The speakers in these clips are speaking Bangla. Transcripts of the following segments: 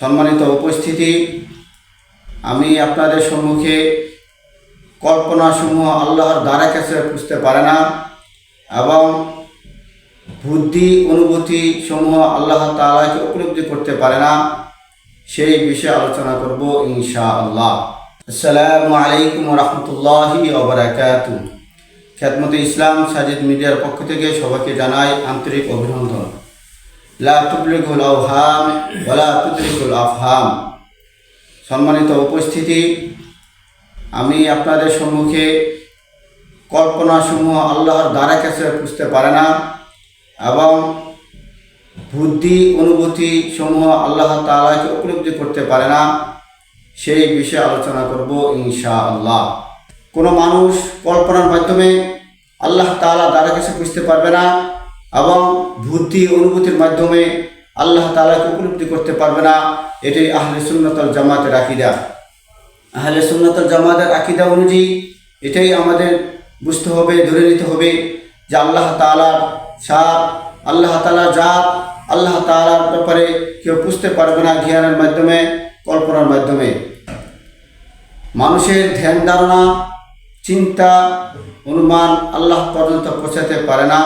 সম্মানিত উপস্থিতি, আমি আপনাদের সম্মুখে কল্পনাসমূহ আল্লাহর দ্বারা কাছে বুঝতে পারে না এবং বুদ্ধি অনুভূতি সমূহ আল্লাহ তালাকে উপলব্ধি করতে পারে না, সেই বিষয়ে আলোচনা করব ইনশা আল্লাহ আসসালামু আলাইকুম রহমতুল্লাহি খ্যাতমত ইসলাম সাজিদ মিডিয়ার পক্ষ থেকে সবাইকে জানাই আন্তরিক অভিনন্দন। লা তুবলিগুল আওহাম ওলা তুদরিকুল আফহাম। সম্মানিত উপস্থিতি, আমি আপনাদের সম্মুখে কল্পনাসমূহ আল্লাহর দ্বারা কাছে বুঝতে পারে না এবং বুদ্ধি অনুভূতি সমূহ আল্লাহ তালাকে উপলব্ধি করতে পারে না, সেই বিষয়ে আলোচনা করব ইনশা আল্লাহ কোনো মানুষ কল্পনার মাধ্যমে আল্লাহ তালা দ্বারা কাছে বুঝতে পারবে না এবং বুদ্ধি অনুভূতির মাধ্যমে আল্লাহ তালাকে উপলব্ধি করতে পারবে না এটি আহলে সুন্নতল জামাতের আকিদা। আহলে সুন্নতল জামাতের আকিদা অনুযায়ী এটাই আমাদের বুঝতে হবে, ধরে নিতে হবে যে আল্লাহ তালার সাপ, আল্লাহ তালার জাত, আল্লাহ তালার ব্যাপারে কেউ বুঝতে পারবে না জ্ঞানের মাধ্যমে, কল্পনার মাধ্যমে। মানুষের ধ্যান ধারণা, চিন্তা, অনুমান আল্লাহ পর্যন্ত পৌঁছাতে পারে না।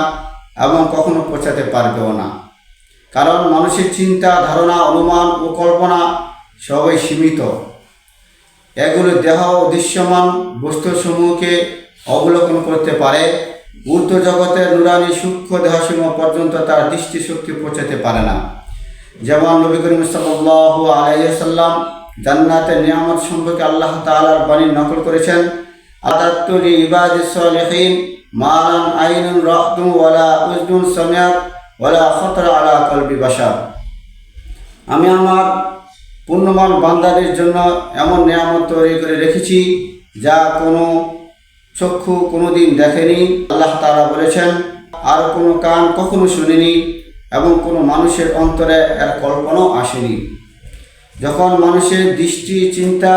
এবং কখনো পৌঁছাতে পারবেও না। কারণ মানুষের চিন্তা, ধারণা, অনুমান ও কল্পনা সবই সীমিত। এগুলো দেহ ও দৃশ্যমান বস্তুসমূহকে অবলোকন করতে পারে, ঊর্ধ্ব জগতের নুরানি সূক্ষ্ম দেহসমূহ পর্যন্ত তার দৃষ্টিশক্তি পৌঁছাতে পারে না। যেমন নবী করিম সাল্লাহ আলাইসাল্লাম জান্নাতের নিয়ামত সম্পর্কে আল্লাহ তাআলার বাণী নকল করেছেন আদাত্তুরি ইবাদি সলিহিন মালান আইনুন রহদুন ওয়ালা উজদুন সামিয়াত ওয়ালা খতরা আলা কলবি বাসার আমি আমার পূর্ণমান বান্দাদের জন্য এমন নিয়ামত তৈরি করে রেখেছি যা কোনো চক্ষু কোনোদিন দেখেনি। আল্লাহ তাআলা বলেছেন, আর কোনো কান কখনো শুনেনি এবং কোনো মানুষের অন্তরে এর কল্পনাও আসেনি। যখন মানুষের দৃষ্টি, চিন্তা,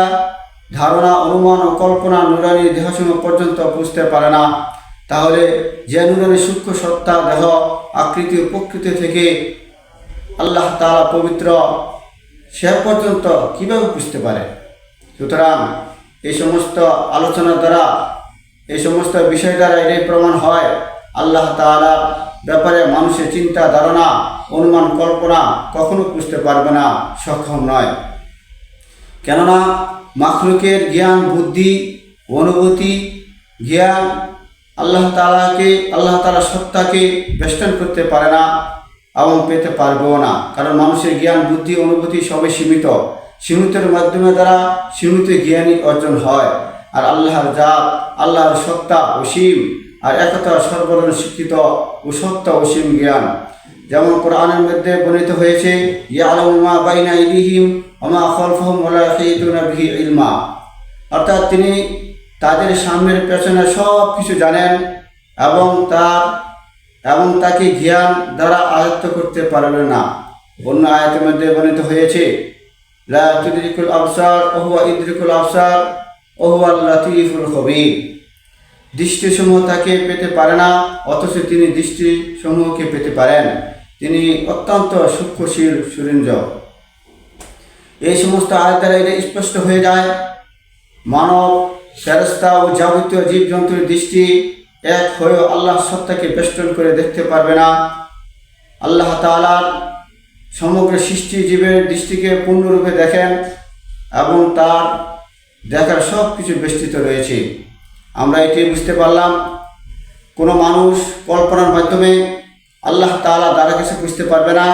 ধারণা, অনুমান ও কল্পনা, নুরানি দেহসমূহ পর্যন্ত বুঝতে পারে না তাহলে যে নুরানি সূক্ষ্ম সত্তা, দেহ, আকৃতি ও প্রকৃতি থেকে আল্লাহ তাআলা পবিত্র, সে পর্যন্ত কীভাবে বুঝতে পারে? সুতরাং এই সমস্ত আলোচনার দ্বারা, এই সমস্ত বিষয় দ্বারা এটাই প্রমাণ হয় আল্লাহ তাআলার ব্যাপারে মানুষের চিন্তা, ধারণা, অনুমান, কল্পনা কখনো বুঝতে পারবে না, সক্ষম নয়। কেননা মাখলুকের জ্ঞান, বুদ্ধি, অনুভূতি, জ্ঞান আল্লাহ তালাকে আল্লাহ তালা সত্তাকে বেষ্টন করতে পারে না এবং পেতে পারবেও না। কারণ মানুষের জ্ঞান, বুদ্ধি, অনুভূতি সবই সীমিত। সীমিতের মাধ্যমে দ্বারা সীমিত জ্ঞানই অর্জন হয়। আর আল্লাহর জাত, আল্লাহর সত্তা অসীম। আর একতা সর্বজন শিক্ষিত ও সত্য অসীম জ্ঞান। যেমন কোরআনের মধ্যে বর্ণিত হয়েছে, ইয়ালামু অর্থাৎ তিনি তাদের সামনের পেছনে সব কিছু জানেন এবং তার, এবং তাকে জ্ঞান দ্বারা আয়ত্ত করতে পারবেন না। অন্য আয়াতের মধ্যে বর্ণিত হয়েছে, লা তুদরিকুল আবসার, ওহুয়া ইদরিকুল আবসার, ওহুয়া লাতিফুল খবির। দৃষ্টিসমূহ তাকে পেতে পারে না, অথচ তিনি দৃষ্টিসমূহকে পেতে পারেন। তিনি অত্যন্ত সূক্ষ্মশীল সুরেন্দ্র। এই সমস্ত আয় দ্বারা এটা স্পষ্ট হয়ে যায়, মানব ফেরস্তা ও যাবতীয় জীবজন্তুর দৃষ্টি এক হয়েও আল্লাহ সত্তাকে বেষ্টন করে দেখতে পারবে না। আল্লাহ তাআলার সমগ্র সৃষ্টি জীবের দৃষ্টিকে পূর্ণরূপে দেখেন এবং তার দেখার সব কিছু বেষ্টিত রয়েছে। আমরা এটি বুঝতে পারলাম। কোনো মানুষ কল্পনার মাধ্যমে আল্লাহ তাআলা দ্বারা কিছু বুঝতে পারবে না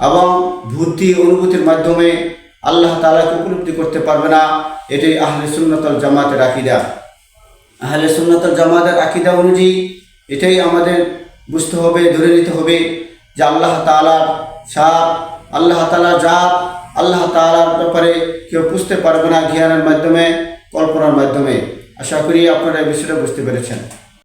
এবং বুদ্ধি অনুভূতির মাধ্যমে আল্লাহ তাআলাকে উপলব্ধি করতে পারবে না? এটি আহলে সুন্নতল জামাতের আকিদা। আহলে সুন্নতল জামাতের আকিদা অনুযায়ী এটাই আমাদের বুঝতে হবে, ধরে নিতে হবে যে আল্লাহ তাআলার সাপ আল্লাহ তাআলার জাত, আল্লাহ তাআলার ব্যাপারে কেউ বুঝতে পারবে না জ্ঞানের মাধ্যমে, কল্পনার মাধ্যমে। আশা করি আপনারা এই বিষয়টা বুঝতে পেরেছেন।